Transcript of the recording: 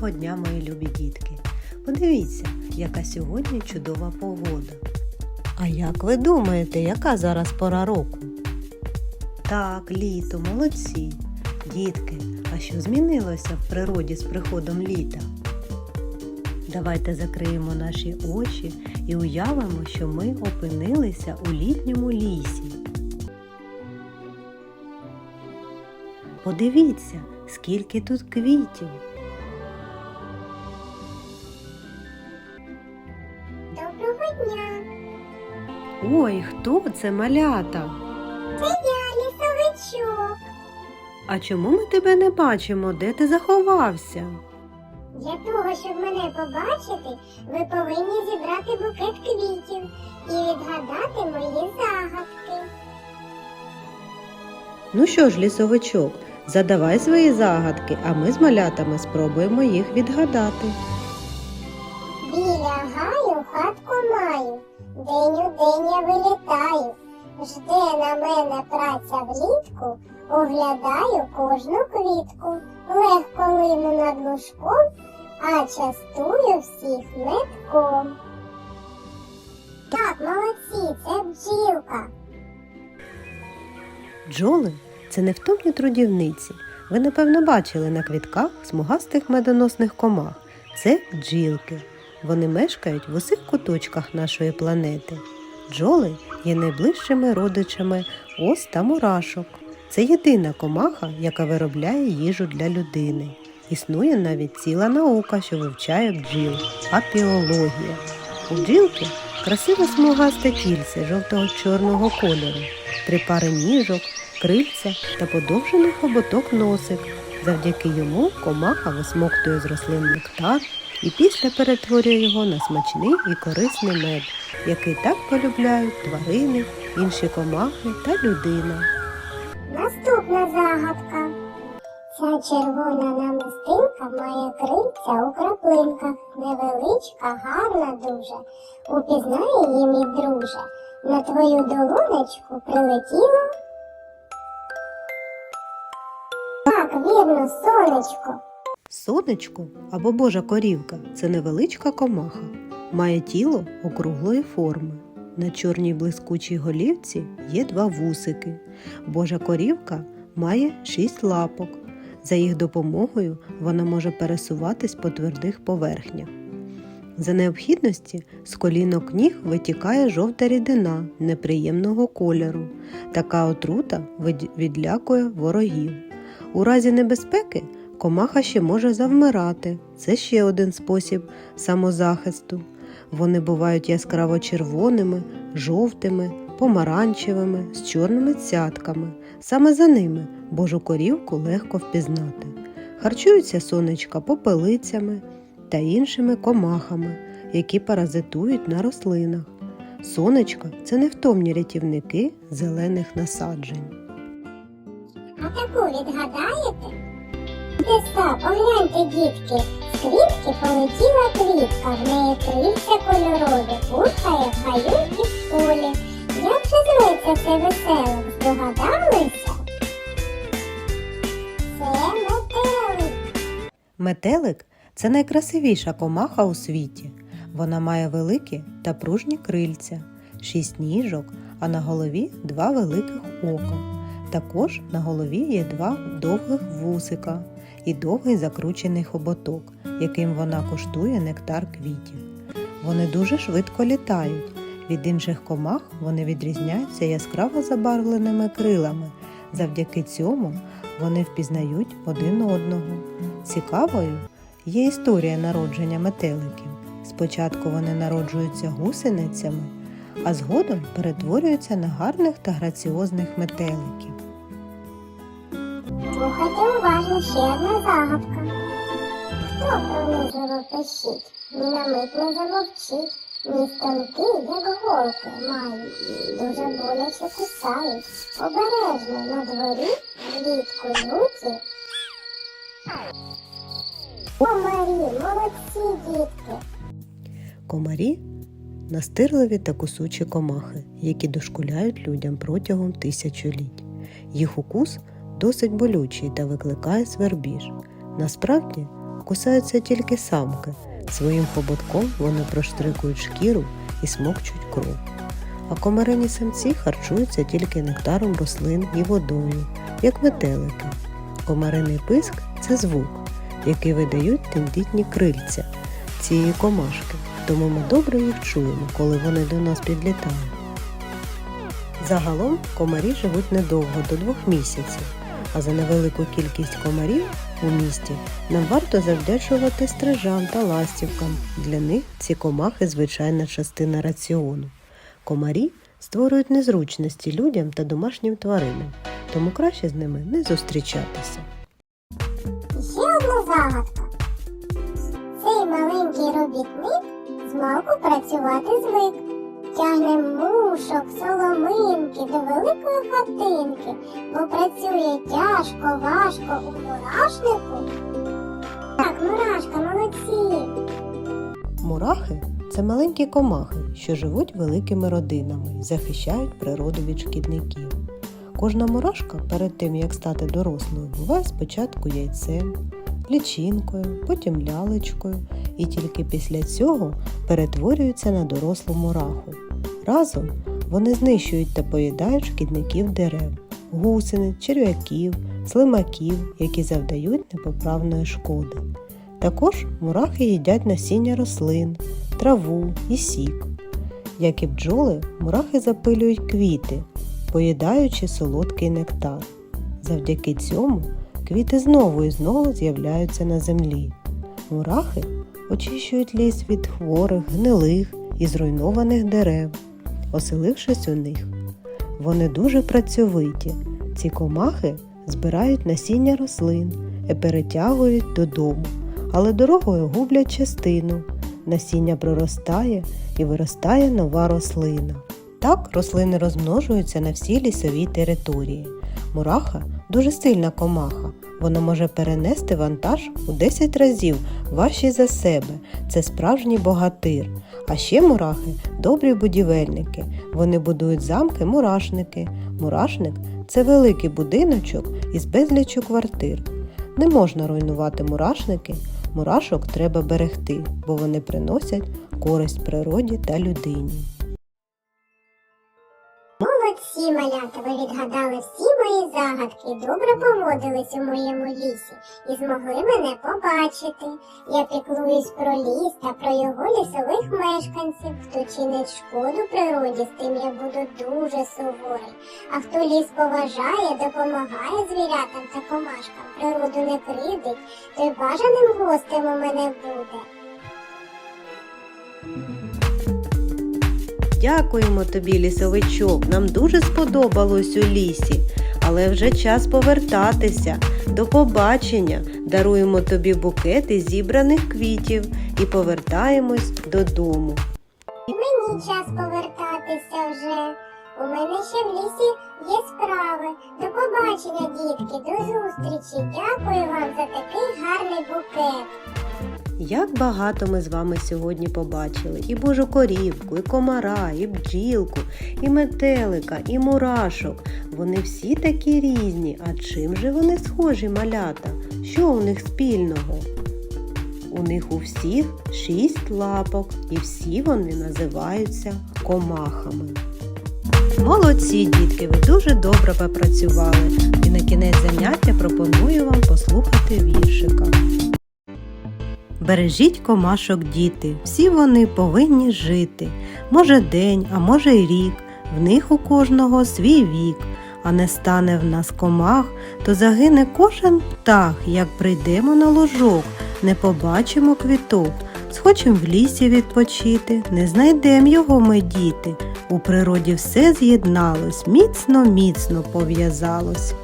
Доброго дня, мої любі дітки! Подивіться, яка сьогодні чудова погода. А як ви думаєте, яка зараз пора року? Так, літо, молодці. Дітки, а що змінилося в природі з приходом літа? Давайте закриємо наші очі і уявимо, що ми опинилися у літньому лісі. Подивіться, скільки тут квітів. Доброго дня! Ой, хто це малята? Це я, лісовичок. А чому ми тебе не бачимо? Де ти заховався? Для того, щоб мене побачити, ви повинні зібрати букет квітів і відгадати мої загадки. Ну що ж, лісовичок, задавай свої загадки, а ми з малятами спробуємо їх відгадати. День у день я вилітаю. Жде на мене праця влітку, оглядаю кожну квітку, легко лину над лужком, а частую всіх метком. Так, молодці, це бджілка. Бджоли це невтомні трудівниці. Ви, напевно, бачили на квітках смугастих медоносних комах. Це бджілки. Вони мешкають в усіх куточках нашої планети. Бджоли є найближчими родичами ос та мурашок. Це єдина комаха, яка виробляє їжу для людини. Існує навіть ціла наука, що вивчає бджіл апіологія. У бджілки красиве смугасте кільце жовтого-чорного кольору, три пари ніжок, крильця та подовжений хоботок носик. Завдяки йому комаха висмоктує з рослин нектар і після перетворює його на смачний і корисний мед, який так полюбляють тварини, інші комахи та людина. Наступна загадка. Ця червона намистинка має крильця у краплинках, невеличка, гарна дуже. Упізнай її, мій друже. На твою долонечку прилетіло. Так, вірно, сонечко. Сонечко або божа корівка це невеличка комаха, має тіло округлої форми. На чорній блискучій голівці є два вусики. Божа корівка має шість лапок. За їх допомогою вона може пересуватись по твердих поверхнях. За необхідності з колінок ніг витікає жовта рідина неприємного кольору. Така отрута відлякує ворогів. У разі небезпеки комаха ще може завмирати. Це ще один спосіб самозахисту. Вони бувають яскраво червоними, жовтими, помаранчевими, з чорними цятками. Саме за ними божу корівку легко впізнати. Харчуються сонечка попелицями та іншими комахами, які паразитують на рослинах. Сонечка це невтомні рятівники зелених насаджень. А таку відгадаєте? Деса, погляньте, дітки, з полетіла квітка, в неї крильця кольорові, пухає в і в полі. Як же зветься це веселим? Здогадалися? Це метелик. Метелик це найкрасивіша комаха у світі. Вона має великі та пружні крильця, шість ніжок, а на голові два великих ока. Також на голові є два довгих вусика і довгий закручений хоботок, яким вона коштує нектар квітів. Вони дуже швидко літають. Від інших комах вони відрізняються яскраво забарвленими крилами. Завдяки цьому вони впізнають один одного. Цікавою є історія народження метеликів. Спочатку вони народжуються гусеницями, а згодом перетворюються на гарних та граціозних метеликів. Слухайте уважно ще одна загадка. Хто пронизливо пищить, ні на мить не замовчить, ні стонки, як голки мають, дуже боляче кусають. Обережно на дворі влітку люті. Комарі, молодці дітки. Комарі настирливі та кусучі комахи, які дошкуляють людям протягом тисячоліть. Їх укус досить болючий та викликає свербіж. Насправді кусаються тільки самки. Своїм хоботком вони проштрикують шкіру і смокчуть кров. А комарині самці харчуються тільки нектаром рослин і водою, як метелики. Комариний писк це звук, який видають тендітні крильця цієї комашки, тому ми добре їх чуємо, коли вони до нас підлітають. Загалом комарі живуть недовго до двох місяців, а за невелику кількість комарів у місті нам варто завдячувати стрижам та ластівкам. Для них ці комахи звичайна частина раціону. Комарі створюють незручності людям та домашнім тваринам, тому краще з ними не зустрічатися. Ще одна загадка. Цей маленький робітник змалку працювати звик. Тягне мушок, соломинки до великої хатинки, бо працює тяжко, важко у мурашнику. Так, мурашка, молодці. Мурахи це маленькі комахи, що живуть великими родинами і захищають природу від шкідників. Кожна мурашка перед тим, як стати дорослою, буває спочатку яйцем, лічинкою, потім лялечкою і тільки після цього перетворюються на дорослу мураху. Разом вони знищують та поїдають шкідників дерев, гусениць, черв'яків, слимаків, які завдають непоправної шкоди. Також мурахи їдять насіння рослин, траву і сік. Як і бджоли, мурахи запилюють квіти, поїдаючи солодкий нектар. Завдяки цьому квіти знову і знову з'являються на землі. Мурахи очищують ліс від хворих, гнилих і зруйнованих дерев, оселившись у них. Вони дуже працьовиті. Ці комахи збирають насіння рослин і перетягують додому, але дорогою гублять частину. Насіння проростає і виростає нова рослина. Так рослини розмножуються на всій лісовій території. Мураха дуже сильна комаха. Вона може перенести вантаж у 10 разів важчий за себе. Це справжній богатир. А ще мурахи добрі будівельники. Вони будують замки мурашники. Мурашник це великий будиночок із безліччю квартир. Не можна руйнувати мурашники. Мурашок треба берегти, бо вони приносять користь природі та людині. Молодці, малята, ви відгадали всі мої загадки, добре поводились у моєму лісі і змогли мене побачити. Я піклуюсь про ліс та про його лісових мешканців. Хто чинить шкоду природі, з тим я буду дуже суворий. А хто ліс поважає, допомагає звірятам та комашкам, природу не кривдить, той бажаним гостем у мене буде. Дякуємо тобі, лісовичок. Нам дуже сподобалось у лісі, але вже час повертатися. До побачення. Даруємо тобі букет із зібраних квітів і повертаємось додому. Мені час повертатися вже. У мене ще в лісі є справи. До побачення, дітки, до зустрічі. Дякую вам за такий гарний букет. Як багато ми з вами сьогодні побачили і божу корівку, і комара, і бджілку, і метелика, і мурашок. Вони всі такі різні. А чим же вони схожі, малята? Що у них спільного? У них у всіх шість лапок, і всі вони називаються комахами. Молодці, дітки, ви дуже добре попрацювали. І на кінець заняття пропоную вам послухати віршика. Бережіть комашок, діти, всі вони повинні жити. Може день, а може й рік, в них у кожного свій вік. А не стане в нас комах, то загине кожен птах, як прийдемо на ложок, не побачимо квіток. Схочем в лісі відпочити, не знайдем його ми діти. У природі все з'єдналось, міцно, міцно пов'язалось.